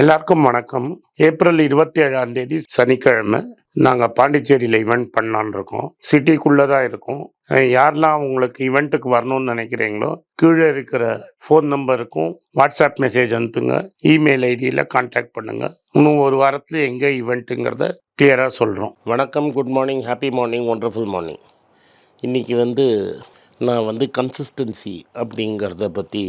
எல்லாருக்கும் வணக்கம். ஏப்ரல் இருபத்தி ஏழாம் தேதி சனிக்கிழமை நாங்கள் பாண்டிச்சேரியில் ஈவெண்ட் பண்ணலான்னு இருக்கோம். சிட்டிக்குள்ளே தான் இருக்கோம் யாரெல்லாம் உங்களுக்கு ஈவெண்ட்டுக்கு வரணும்னு நினைக்கிறீங்களோ கீழே இருக்கிற ஃபோன் நம்பருக்கும் வாட்ஸ்அப் மெசேஜ் அனுப்புங்க. இமெயில் ஐடியில் கான்டாக்ட் பண்ணுங்கள் இன்னும் ஒரு வாரத்தில் எங்கே ஈவெண்ட்டுங்கிறத கிளியராக சொல்கிறோம் வணக்கம் good morning happy morning wonderful morning இன்றைக்கி வந்து நான் வந்து கன்சிஸ்டன்சி அப்படிங்கிறத பற்றி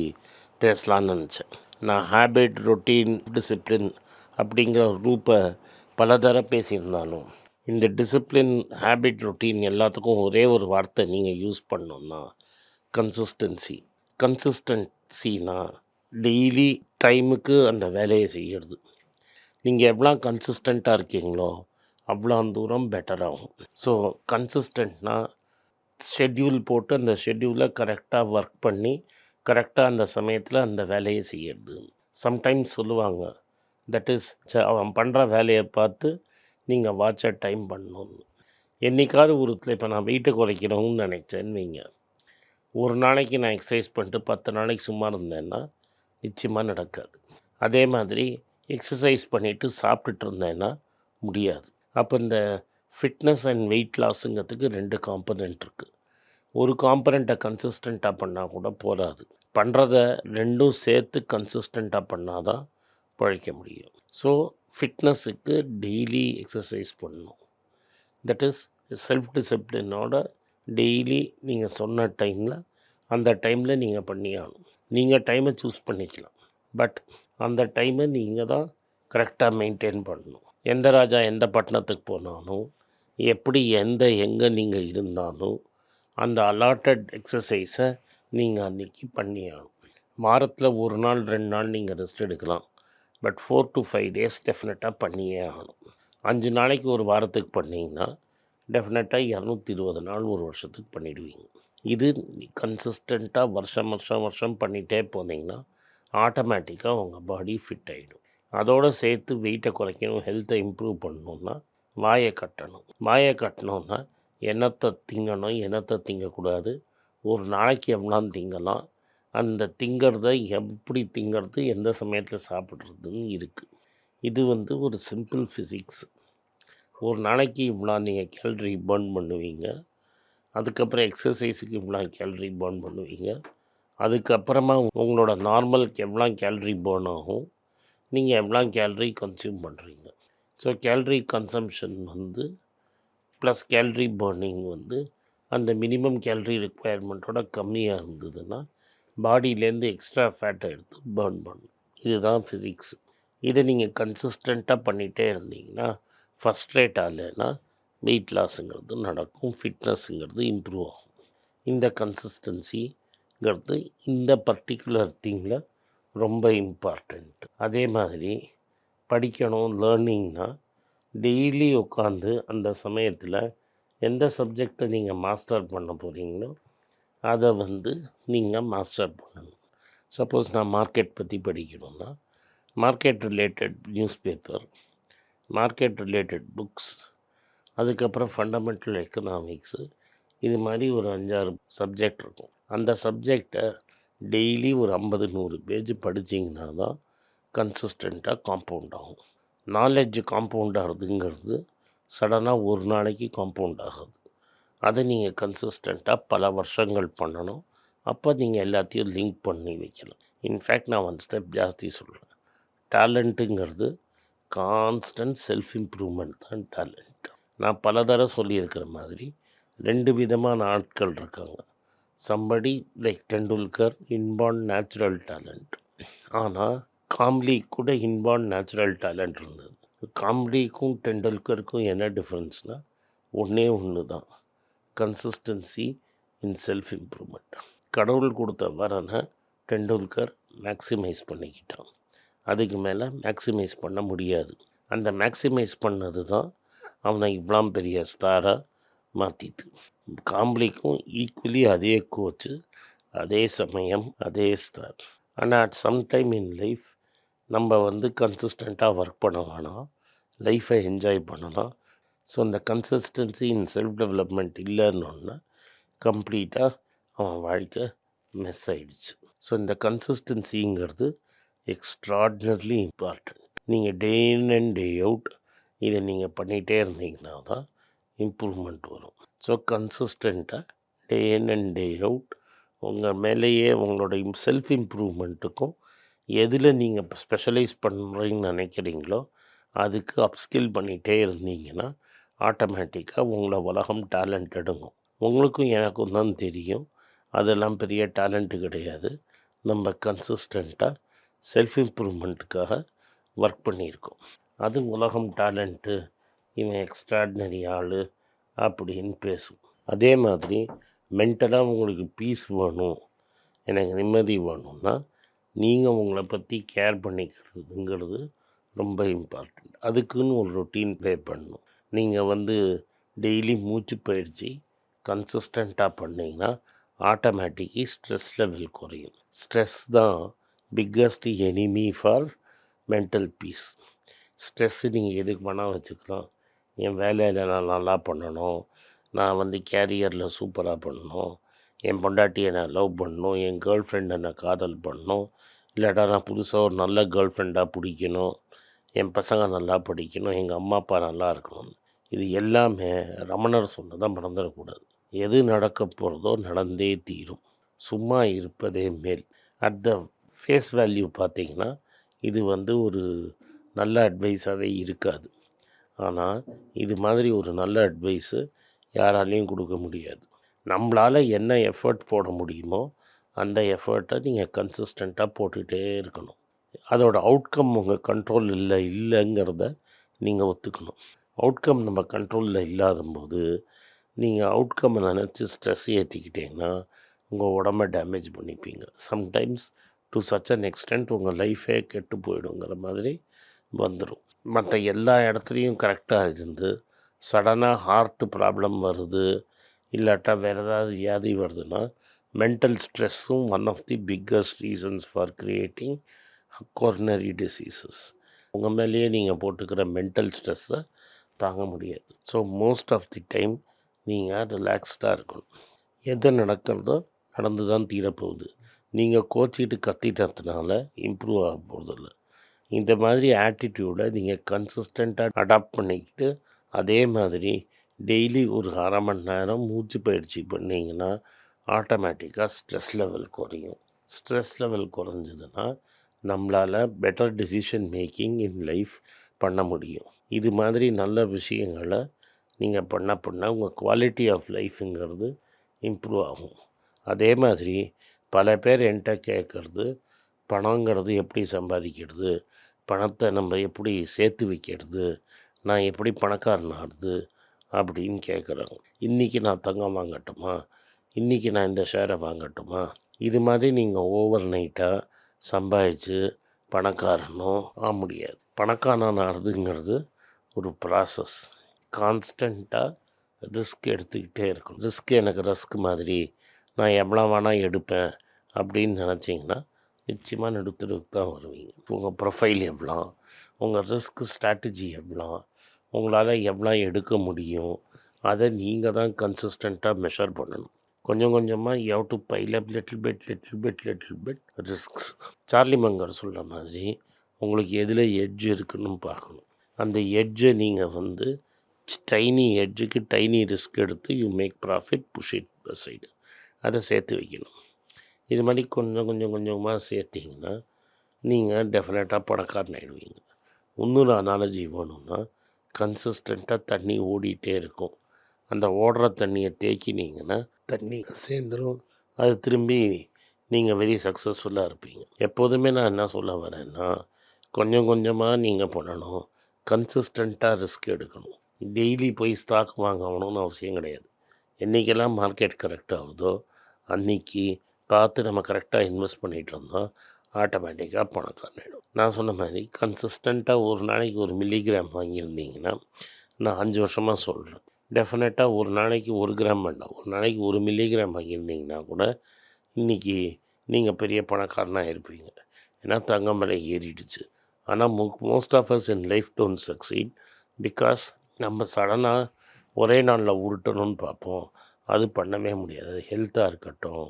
பேசலான்னு நினச்சேன். நான் ஹேபிட் ரொட்டீன் டிசிப்ளின் அப்படிங்கிற ரூப்பை பல தர பேசியிருந்தாலும் இந்த டிசிப்ளின் ஹேபிட் ரொட்டீன் எல்லாத்துக்கும் ஒரே ஒரு வார்த்தை நீங்கள் யூஸ் பண்ணோன்னா கன்சிஸ்டன்சி கன்சிஸ்டன்சினா டெய்லி டைமுக்கு அந்த வேலையை செய்கிறது நீங்கள் எவ்வளோ கன்சிஸ்டண்ட்டாக இருக்கீங்களோ அவ்வளோ தூரம் பெட்டர் ஆகும். ஸோ கன்சிஸ்டண்ட்னா ஷெட்யூல் போட்டு அந்த ஷெட்யூலை கரெக்டாக ஒர்க் பண்ணி கரெக்டாக அந்த சமயத்தில் அந்த வேலையை செய்யறது. சம்டைம்ஸ் சொல்லுவாங்க தட் இஸ் அவன் பண்ணுற வேலையை பார்த்து நீங்கள் வாட்சை டைம் பண்ணணும்னு என்றைக்காவது ஒரு இப்போ நான் வெயிட்டை குறைக்கணும்னு நினச்சேன்னு வைங்க. ஒரு நாளைக்கு நான் எக்ஸசைஸ் பண்ணிட்டு பத்து நாளைக்கு சும்மா இருந்தேன்னா நிச்சயமாக நடக்காது. அதே மாதிரி எக்ஸசைஸ் பண்ணிவிட்டு சாப்பிட்டுட்டு இருந்தேன்னா முடியாது. அப்போ இந்த ஃபிட்னஸ் அண்ட் வெயிட் லாஸுங்கிறதுக்கு ரெண்டு காம்பனண்ட் இருக்குது ஒரு காம்பனண்ட்டை கன்சிஸ்டண்ட்டாக பண்ணால் கூட போதாது. பண்ணுறத ரெண்டும் சேர்த்து கன்சிஸ்டண்ட்டாக பண்ணால் தான் பழைக்க முடியும். ஸோ ஃபிட்னஸுக்கு டெய்லி எக்ஸசைஸ் பண்ணணும். தட் இஸ் செல்ஃப் டிசிப்ளினோட டெய்லி நீங்கள் சொன்ன டைமில் அந்த டைமில் நீங்கள் பண்ணி ஆகணும். நீங்கள் டைமை சூஸ் பண்ணிக்கலாம். பட் அந்த டைமை நீங்கள் தான் கரெக்டாக மெயின்டைன் பண்ணணும். எந்த ராஜா எந்த பட்டணத்துக்கு போனாலும் எப்படி எந்த எங்கே நீங்கள் இருந்தாலும் அந்த அலாட்டட் எக்ஸசைஸை நீங்கள் அன்றைக்கி பண்ணி ஆகணும் வாரத்தில் ஒரு நாள் ரெண்டு நாள் நீங்கள் ரெஸ்ட் எடுக்கலாம். But four to five days டெஃபினட்டாக பண்ணியே ஆகணும். அஞ்சு நாளைக்கு ஒரு வாரத்துக்கு பண்ணிங்கன்னா டெஃபினட்டாக இரநூத்தி இருபது நாள் ஒரு வருஷத்துக்கு பண்ணிடுவீங்க. இது கன்சிஸ்டண்ட்டாக வருஷம் வருஷம் வருஷம் பண்ணிகிட்டே போனீங்கன்னா ஆட்டோமேட்டிக்காக உங்கள் பாடி ஃபிட் ஆகிடும் அதோடு சேர்த்து வெயிட்டை குறைக்கணும் ஹெல்த்தை இம்ப்ரூவ் பண்ணணுன்னா வாயை கட்டணும். வாயை கட்டணுன்னா எண்ணத்தை திங்கணும் எண்ணத்தை திங்கக்கூடாது ஒரு நாளைக்கு எவ்வளோ திங்கலாம். அந்த திங்கிறத எப்படி திங்கிறது எந்த சமயத்தில் சாப்பிட்றதுன்னு இருக்குது இது வந்து ஒரு சிம்பிள் ஃபிசிக்ஸ் ஒரு நாளைக்கு இவ்வளோ நீங்கள் கேலரி பர்ன் பண்ணுவீங்க. அதுக்கப்புறம் எக்ஸசைஸுக்கு இவ்வளோ கேலரி பர்ன் பண்ணுவீங்க. அதுக்கப்புறமா உங்களோட நார்மலுக்கு எவ்வளோ கேலரி பர்ன் ஆகும். நீங்கள் எவ்வளோ கேலரி கன்சியூம் பண்ணுறீங்க ஸோ கேலரி கன்சம்ஷன் வந்து ப்ளஸ் கேலரி பர்னிங் வந்து அந்த மினிமம் கேலரி ரெக்குவயர்மெண்ட்டோட கம்மியாக இருந்ததுன்னா பாடியிலேருந்து எக்ஸ்ட்ரா ஃபேட்டை எடுத்து பர்ன் பண்ணும் இதுதான் ஃபிசிக்ஸ் இதை நீங்கள் கன்சிஸ்டண்ட்டாக பண்ணிகிட்டே இருந்தீங்கன்னா ஃபஸ்ட் ரேட் ஆகலைன்னா வெயிட் லாஸுங்கிறது நடக்கும் ஃபிட்னஸ்ஸுங்கிறது இம்ப்ரூவ் ஆகும். இந்த கன்சிஸ்டன்சிங்கிறது இந்த பர்டிகுலர் திங்கில் ரொம்ப இம்பார்ட்டண்ட் அதே மாதிரி படிக்கணும் லேர்னிங்னால் டெய்லி உட்காந்து அந்த சமயத்தில் எந்த சப்ஜெக்டை நீங்கள் மாஸ்டர் பண்ண போகிறீங்களோ அதை வந்து நீங்கள் மாஸ்டர் பண்ணணும். சப்போஸ் நான் மார்க்கெட் பற்றி படிக்கணும்னா market related newspaper market related books அதுக்கப்புறம் ஃபண்டமெண்டல் எக்கனாமிக்ஸு இது மாதிரி ஒரு அஞ்சாறு சப்ஜெக்ட் இருக்கும். அந்த சப்ஜெக்டை டெய்லி ஒரு ஐம்பது நூறு பேஜ் படிச்சிங்கன்னா தான் கன்சிஸ்டண்ட்டாக காம்பவுண்ட் ஆகும். நாலேஜ் காம்பவுண்ட் ஆகுதுங்கிறது சடனாக ஒரு நாளைக்கு காம்பவுண்ட் ஆகுது. அதை நீங்கள் கன்சிஸ்டண்ட்டாக பல வருஷங்கள் பண்ணணும். அப்போ நீங்கள் எல்லாத்தையும் லிங்க் பண்ணி வைக்கலாம் இன்ஃபேக்ட் நான் ஒன் ஸ்டெப் ஜாஸ்தி சொல்கிறேன் டேலண்ட்டுங்கிறது கான்ஸ்டன்ட் செல்ஃப் இம்ப்ரூவ்மெண்ட் தான் டேலண்ட் நான் பல தடவை சொல்லியிருக்கிற மாதிரி ரெண்டு விதமான ஆட்கள் இருக்காங்க. Somebody like Tendulkar inborn natural talent ஆனால் காம்லி கூட இன்பார்ன் நேச்சுரல் டேலண்ட் இருந்தது. காமெடிக்கும் டெண்டுல்கருக்கும் என்ன டிஃப்ரென்ஸ்னால் ஒன்றே ஒன்று தான் கன்சிஸ்டன்சி இன் செல்ஃப் இம்ப்ரூவ்மெண்ட் கடவுள் கொடுத்த வரனை டெண்டுல்கர் மேக்சிமைஸ் பண்ணிக்கிட்டான். அதுக்கு மேலே மேக்சிமைஸ் பண்ண முடியாது. அந்த மேக்சிமைஸ் பண்ணது தான் அவனை இவ்வளோ பெரிய ஸ்டாராக மாற்றிது காம்ப்ளிக்கும் ஈக்குவலி அதே கோச்சு அதே சமயம் அதே ஸ்டார் ஆனால் அட் சம்டைம் இன் லைஃப் நம்ம வந்து கன்சிஸ்டண்ட்டாக ஒர்க் பண்ண வேணாம் லைஃப்பை என்ஜாய் பண்ணலாம். ஸோ இந்த கன்சிஸ்டன்சி இன் செல்ஃப் டெவலப்மெண்ட் இல்லைன்னொன்னா கம்ப்ளீட்டாக அவன் வாழ்க்கை மிஸ் ஆகிடுச்சு ஸோ இந்த கன்சிஸ்டன்சிங்கிறது எக்ஸ்ட்ராடினர்லி இம்பார்ட்டண்ட் நீங்கள் டே இன் அண்ட் டே அவுட் இதை நீங்கள் பண்ணிகிட்டே இருந்தீங்கன்னா தான் இம்ப்ரூவ்மெண்ட் வரும். ஸோ கன்சிஸ்டண்ட்டாக டே இன் அண்ட் டே அவுட் உங்கள் மேலேயே உங்களோட செல்ஃப் இம்ப்ரூவ்மெண்ட்டுக்கும் எதில் நீங்கள் ஸ்பெஷலைஸ் பண்ணுறீங்கன்னு நினைக்கிறீங்களோ அதுக்கு அப்ஸ்கில் பண்ணிகிட்டே இருந்தீங்கன்னா ஆட்டோமேட்டிக்காக உங்களை உலகம் டேலண்ட் எடுங்கும் உங்களுக்கும் எனக்கும் தான் தெரியும். அதெல்லாம் பெரிய டேலண்ட்டு கிடையாது. நம்ம கன்சிஸ்டண்ட்டாக செல்ஃப் இம்ப்ரூவ்மெண்ட்டுக்காக ஒர்க் பண்ணியிருக்கோம். அது உலகம் டேலண்ட்டு இவன் எக்ஸ்ட்ராடினரி ஆள் அப்படின்னு பேசும். அதே மாதிரி மென்டலாக உங்களுக்கு பீஸ் வேணும். எனக்கு நிம்மதி வேணும்னா நீங்கள் உங்களை பற்றி கேர் பண்ணிக்கிறதுங்கிறது ரொம்ப இம்பார்ட்டண்ட் அதுக்குன்னு ஒரு ரொட்டீன் ப்ளே பண்ணணும். நீங்கள் வந்து டெய்லி மூச்சு பயிற்சி கன்சிஸ்டண்ட்டாக பண்ணிங்கன்னா ஆட்டோமேட்டிக்கி ஸ்ட்ரெஸ் லெவல் குறையும். ஸ்ட்ரெஸ் தான் biggest enemy for mental peace stress நீங்கள் எதுக்கு வேணால் வச்சுக்கலாம். என் வேலையில் நான் நல்லா பண்ணணும். நான் வந்து கேரியரில் சூப்பராக பண்ணணும். என் பொண்டாட்டியை நான் லவ் பண்ணணும் என் கேர்ள் ஃப்ரெண்டை நான் காதல் பண்ணணும் இல்லாட்டா நான் புதுசாக ஒரு நல்ல கேர்ள் ஃப்ரெண்டாக பிடிக்கணும் என் பசங்க நல்லா படிக்கணும் எங்கள் அம்மா அப்பா நல்லா இருக்கணும் இது எல்லாமே ரமணர் சொன்னதாக மறந்துடக்கூடாது. எது நடக்க போகிறதோ நடந்தே தீரும். சும்மா இருப்பதே மேல். அட் த ஃபேஸ் வேல்யூ பார்த்தீங்கன்னா இது வந்து ஒரு நல்ல அட்வைஸாகவே இருக்காது. ஆனால் இது மாதிரி ஒரு நல்ல அட்வைஸு யாராலையும் கொடுக்க முடியாது. நம்மளால் என்ன எஃபர்ட் போட முடியுமோ அந்த எஃபர்ட்டை நீங்கள் கன்சிஸ்டண்ட்டாக போட்டுகிட்டே இருக்கணும். அதோட அவுட்கம் உங்கள் கண்ட்ரோல் இல்லை இல்லைங்கிறத நீங்கள் ஒத்துக்கணும். அவுட்கம் நம்ம கண்ட்ரோலில் இல்லாதபோது நீங்கள் அவுட்கம்மை நினச்சி ஸ்ட்ரெஸ் ஏற்றிக்கிட்டிங்கன்னா உங்கள் உடம்ப damage பண்ணிப்பீங்க. Sometimes to such an extent உங்கள் லைஃபே கெட்டு போயிடுங்கிற மாதிரி வந்துடும் மற்ற எல்லா இடத்துலையும் கரெக்டாக இருந்து சடனாக ஹார்ட் ப்ராப்ளம் வருது இல்லாட்டா வேறு ஏதாவது வியாதி வருதுன்னா mental ஸ்ட்ரெஸ்ஸும் one of the biggest reasons for creating coronary diseases உங்கள் மேலேயே நீங்கள் போட்டுக்கிற மென்டல் ஸ்ட்ரெஸ்ஸை தாங்க முடியாது. So most of the time நீங்கள் ரிலாக்ஸ்டாக இருக்கணும். எது நடக்கிறதோ நடந்து தான் தீரப்போகுது. நீங்கள் கோச்சிக்கிட்டு கத்திட்டதுனால இம்ப்ரூவ் ஆக போகிறதில்ல இந்த மாதிரி ஆட்டிடியூடை நீங்கள் கன்சிஸ்டண்ட்டாக அடாப்ட் பண்ணிக்கிட்டு அதே மாதிரி டெய்லி ஒரு அரை மணி நேரம் மூச்சு பயிற்சி பண்ணிங்கன்னா ஆட்டோமேட்டிக்காக ஸ்ட்ரெஸ் லெவல் குறையும். ஸ்ட்ரெஸ் லெவல் குறைஞ்சதுன்னா நம்மளால் better decision making in life பண்ண முடியும். இது மாதிரி நல்ல விஷயங்களை நீங்கள் பண்ண பண்ண உங்கள் குவாலிட்டி ஆஃப் லைஃபுங்கிறது இம்ப்ரூவ் ஆகும். அதே மாதிரி பல பேர் என்கிட்ட கேட்குறது பணங்கிறது எப்படி சம்பாதிக்கிறது? பணத்தை நம்ம எப்படி சேர்த்து வைக்கிறது? நான் எப்படி பணக்காரன் ஆடுது அப்படின்னு கேட்குறாங்க இன்றைக்கி நான் தங்கம் வாங்கட்டுமா? இன்றைக்கி நான் இந்த ஷேரை வாங்கட்டுமா? இது மாதிரி நீங்கள் ஓவர் நைட்டாக சம்பாதிச்சு பணக்காரனும் ஆக முடியாது. பணக்காரன் ஆகிறதுங்கிறது ஒரு ப்ராசஸ் கான்ஸ்டண்ட்டாக ரிஸ்க் எடுத்துக்கிட்டே இருக்கணும். ரிஸ்க் எனக்கு ரிஸ்க் மாதிரி. நான் எவ்வளோ வேணால் எடுப்பேன் அப்படின்னு நினச்சிங்கன்னா நிச்சயமாக நடுத்தருக்கு தான் வருவீங்க. உங்கள் ப்ரொஃபைல் எவ்வளோ உங்கள் ரிஸ்க் ஸ்ட்ராட்டஜி எவ்வளோ உங்களால் எவ்வளோ எடுக்க முடியும்? அதை நீங்கள் தான் கன்சிஸ்டண்ட்டாக மெஷர் பண்ணணும். கொஞ்சம் கொஞ்சமாக you to pile up little bet little bet little bet risks Charlie Munger சொல்கிற மாதிரி உங்களுக்கு எதில் எட்ஜ் இருக்குன்னு பார்க்கணும். அந்த எட்ஜை நீங்கள் வந்து டைனி எட்ஜுக்கு டைனி ரிஸ்க் எடுத்து you make profit push it side அதை சேர்த்து வைக்கணும். இது மாதிரி கொஞ்சம் கொஞ்சம் கொஞ்சமாக சேர்த்திங்கன்னா நீங்கள் டெஃபினட்டாக பணக்காரன் ஆகிடுவீங்க இன்னொரு அனாலஜி வேணும்னா கன்சிஸ்டண்ட்டாக தண்ணி ஓடிட்டே இருக்கும். அந்த ஓடுற தண்ணியை தேக்கினீங்கன்னா தண்ணி சேர்ந்துடும் அது திரும்பி நீங்கள் வெரி சக்ஸஸ்ஃபுல்லாக இருப்பீங்க. எப்போதுமே நான் என்ன சொல்ல வரேன்னா கொஞ்சம் கொஞ்சமாக நீங்கள் பண்ணணும். கன்சிஸ்டண்ட்டாக ரிஸ்க் எடுக்கணும். டெய்லி போய் ஸ்டாக் வாங்கணும்னு அவசியம் கிடையாது. என்றைக்கெல்லாம் மார்க்கெட் கரெக்ட் ஆகுதோ அன்னைக்கு பார்த்து நம்ம கரெக்டாக இன்வெஸ்ட் பண்ணிகிட்டு இருந்தோம் ஆட்டோமேட்டிக்காக பணக்காரனிடும் நான் சொன்ன மாதிரி கன்சிஸ்டண்ட்டாக ஒரு நாளைக்கு ஒரு மில்லிகிராம் வாங்கியிருந்தீங்கன்னா நான் அஞ்சு வருஷமாக சொல்கிறேன் டெஃபினட்டாக ஒரு நாளைக்கு ஒரு கிராம் வேண்டாம் ஒரு நாளைக்கு ஒரு மில்லிகிராம் வாங்கியிருந்தீங்கன்னா கூட இன்றைக்கி நீங்கள் பெரிய பணக்காரனாக இருப்பீங்க ஏன்னா தங்கம் விலை ஏறிடுச்சு. ஆனால் மோ most of us in life don't succeed because நம்ம சடனாக ஒரே நாளில் உருட்டணும்னு பார்ப்போம். அது பண்ணவே முடியாது. ஹெல்த்தாக இருக்கட்டும்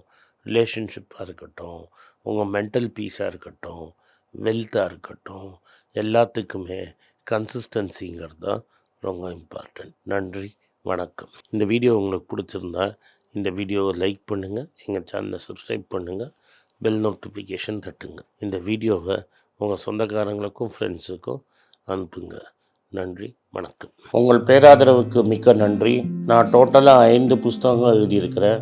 ரிலேஷன்ஷிப்பாக இருக்கட்டும் உங்கள் மென்டல் பீஸாக இருக்கட்டும் வெல்த்தாக இருக்கட்டும் எல்லாத்துக்குமே கன்சிஸ்டன்சிங்கிறது தான் ரொம்ப இம்பார்ட்டண்ட் நன்றி வணக்கம். இந்த வீடியோ உங்களுக்கு பிடிச்சிருந்தா இந்த வீடியோவை லைக் பண்ணுங்கள் எங்கள் சேனலை சப்ஸ்கிரைப் பண்ணுங்கள் பெல் நோட்டிஃபிகேஷன் தட்டுங்க. இந்த வீடியோவை உங்கள் சொந்தக்காரங்களுக்கும் ஃப்ரெண்ட்ஸுக்கும் அனுப்புங்க. நன்றி வணக்கம். உங்கள் பேராதரவுக்கு மிக்க நன்றி. நான் டோட்டலாக ஐந்து புஸ்தகங்கள் எழுதியிருக்கிறேன்.